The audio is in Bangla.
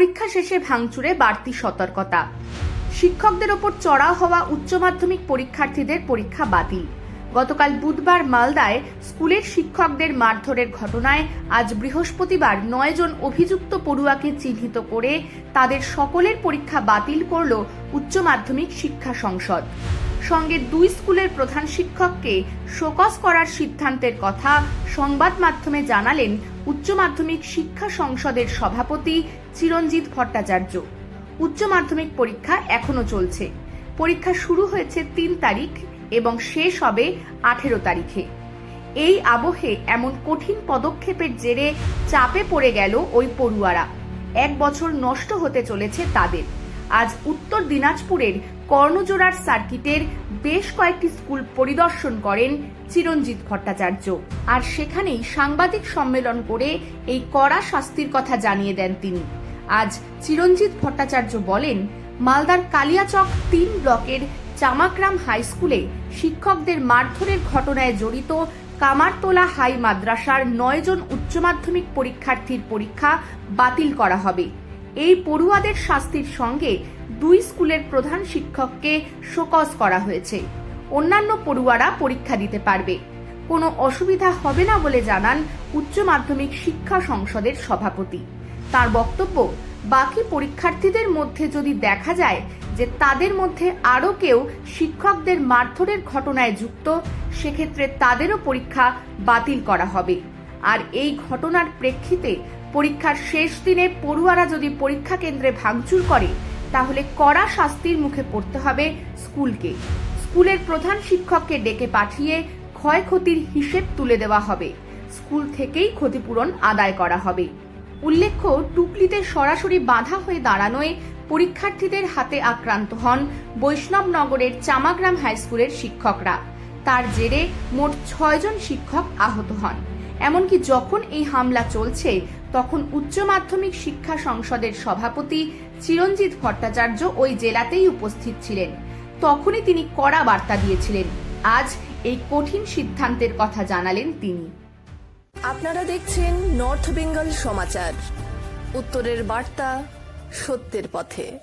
পরীক্ষা শেষে ভাঙচুরে বাড়তি সতর্কতা। শিক্ষকদের ওপর চড়া হওয়া উচ্চ মাধ্যমিক পরীক্ষার্থীদের পরীক্ষা বাতিল। গতকাল বুধবার মালদায় স্কুলের শিক্ষকদের মারধরের ঘটনায় আজ বৃহস্পতিবার নয় জন অভিযুক্ত পড়ুয়াকে চিহ্নিত করে তাদের সকলের পরীক্ষা বাতিল করল উচ্চ মাধ্যমিক শিক্ষা সংসদ। সঙ্গে দুই স্কুলের প্রধান শিক্ষককে শোকজ করার সিদ্ধান্তের কথা সংবাদ মাধ্যমে জানালেন উচ্চ মাধ্যমিক শিক্ষা সংসদের সভাপতি চিরঞ্জিত ভট্টাচার্য। উচ্চ মাধ্যমিক পরীক্ষা এখনও চলছে। পরীক্ষা শুরু হয়েছে তিন তারিখ এবং শেষ হবে আঠেরো তারিখে। এই আবহে এমন কঠিন পদক্ষেপের জেরে চাপে পড়ে গেল ওই পড়ুয়ারা। এক বছর নষ্ট হতে চলেছে তাদের। আজ উত্তর দিনাজপুরের কর্ণজোড়ার সার্কিটের বেশ কয়েকটি স্কুল পরিদর্শন করেন চিরঞ্জিত ভট্টাচার্য। আর সেখানেই সাংবাদিক সম্মেলন করে এই কড়া শাস্তির কথা জানিয়ে দেন তিনি। আজ চিরঞ্জিত ভট্টাচার্য বলেন, মালদার কালিয়াচক তিন ব্লকের চামাগ্রাম হাই স্কুলে শিক্ষকদের মারধরের ঘটনায় জড়িত কামারতলা হাই মাদ্রাসার নয় জন উচ্চ মাধ্যমিক পরীক্ষার্থীর পরীক্ষা বাতিল করা হবে। এই পড়ুয়াদের শাস্তির সঙ্গে দুই স্কুলের প্রধান শিক্ষককে শোকজ করা হয়েছে। অন্যান্য পড়ুয়ারা পরীক্ষা দিতে পারবে। কোনো অসুবিধা হবে না বলে জানান উচ্চ মাধ্যমিক শিক্ষা সংসদের সভাপতি। তার বক্তব্য, বাকি পরীক্ষার্থীদের মধ্যে যদি দেখা যায় যে তাদের মধ্যে আরও কেউ শিক্ষকদের মারধরের ঘটনায় যুক্ত, সেক্ষেত্রে তাদেরও পরীক্ষা বাতিল করা হবে। আর এই ঘটনার প্রেক্ষিতে পরীক্ষার শেষ দিনে পড়ুয়ারা যদি পরীক্ষা কেন্দ্রে ভাঙচুর করে, তাহলে কড়া শাস্তির মুখে পড়তে হবে স্কুলকে। স্কুলের প্রধান শিক্ষককে ডেকে পাঠিয়ে ক্ষয়ক্ষতির হিসেব তুলে দেওয়া হবে। স্কুল থেকেই ক্ষতিপূরণ আদায় করা হবে। উল্লেখ্য, টুকলিতে সরাসরি বাধা হয়ে দাঁড়ানোয় পরীক্ষার্থীদের হাতে আক্রান্ত হন বৈষ্ণবনগরের চামাগ্রাম হাইস্কুলের শিক্ষকরা। তার জেরে মোট ছয়জন শিক্ষক আহত হন। এমনকি যখন এই হামলা চলছে, তখন উচ্চ মাধ্যমিক শিক্ষা সংসদের সভাপতি চিরঞ্জিত ভট্টাচার্য ওই জেলাতেই উপস্থিত ছিলেন। তখনই তিনি কড়া বার্তা দিয়েছিলেন। আজ এই কঠিন সিদ্ধান্তের কথা জানালেন তিনি। আপনারা দেখছেন নর্থ বেঙ্গল সমাচার। উত্তরের বার্তা সত্যের পথে।